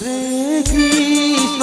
কৃষ্ণ।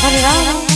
হরে হরে হরে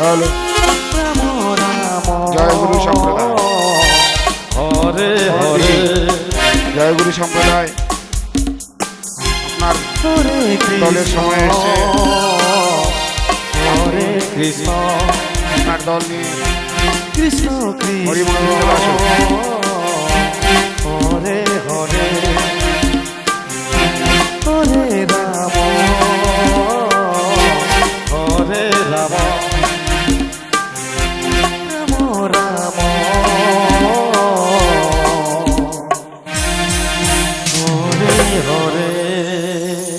hello জয় গুরু সম্প্রদায়। হরে হরে। জয়গুরু সম্প্রদায়। আপনার দলের সময় এসেছে। হরে কৃষ্ণ। আপনার দল নিয়ে কৃষ্ণ কৃষ্ণ। আসুন। হরে হরে।